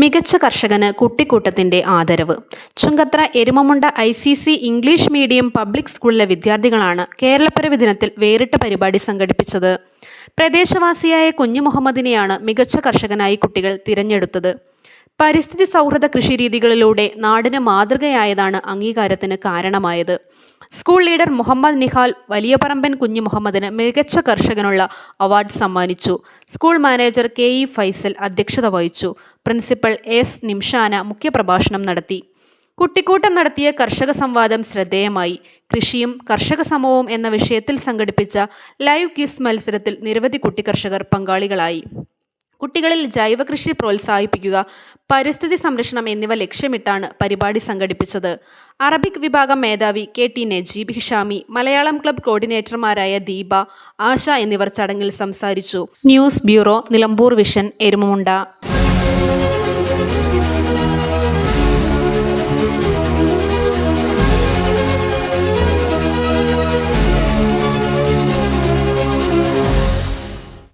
മികച്ച കർഷകന് കുട്ടിക്കൂട്ടത്തിന്റെ ആദരവ്. Chungathara Erumamunda I C C English medium public സ്കൂളിലെ വിദ്യാർത്ഥികളാണ് കേരളപ്പിറവി ദിനത്തിൽ വേറിട്ട പരിപാടി സംഘടിപ്പിച്ചത്. പ്രദേശവാസിയായ കുഞ്ഞു മുഹമ്മദിനെയാണ് മികച്ച കർഷകനായി കുട്ടികൾ തിരഞ്ഞെടുത്തത്. പരിസ്ഥിതി സൗഹൃദ കൃഷിരീതികളിലൂടെ നാടിന് മാതൃകയായതാണ് അംഗീകാരത്തിന് കാരണമായത്. സ്കൂൾ ലീഡർ മുഹമ്മദ് നിഹാൽ വലിയപറമ്പൻ കുഞ്ഞു മുഹമ്മദിന് മികച്ച കർഷകനുള്ള അവാർഡ് സമ്മാനിച്ചു. School manager K E Faisal അധ്യക്ഷത വഹിച്ചു. പ്രിൻസിപ്പൽ എസ് നിംഷാന മുഖ്യപ്രഭാഷണം നടത്തി. കുട്ടിക്കൂട്ടം നടത്തിയ കർഷക സംവാദം ശ്രദ്ധേയമായി. കൃഷിയും കർഷക സമൂഹവും എന്ന വിഷയത്തിൽ സംഘടിപ്പിച്ച ലൈവ് ക്വിസ് മത്സരത്തിൽ നിരവധി കുട്ടി കർഷകർ പങ്കാളികളായി. കുട്ടികളിൽ ജൈവകൃഷി പ്രോത്സാഹിപ്പിക്കുക പരിസ്ഥിതി സംരക്ഷണം എന്നിവ ലക്ഷ്യമിട്ടാണ് പരിപാടി സംഘടിപ്പിച്ചത്. അറബിക് വിഭാഗം മേധാവി K T Najeeb Hishami Malayalam club കോർഡിനേറ്റർമാരായ Deepa Asha എന്നിവർ ചടങ്ങിൽ സംസാരിച്ചു. News bureau Nilambur vision Erumamunda.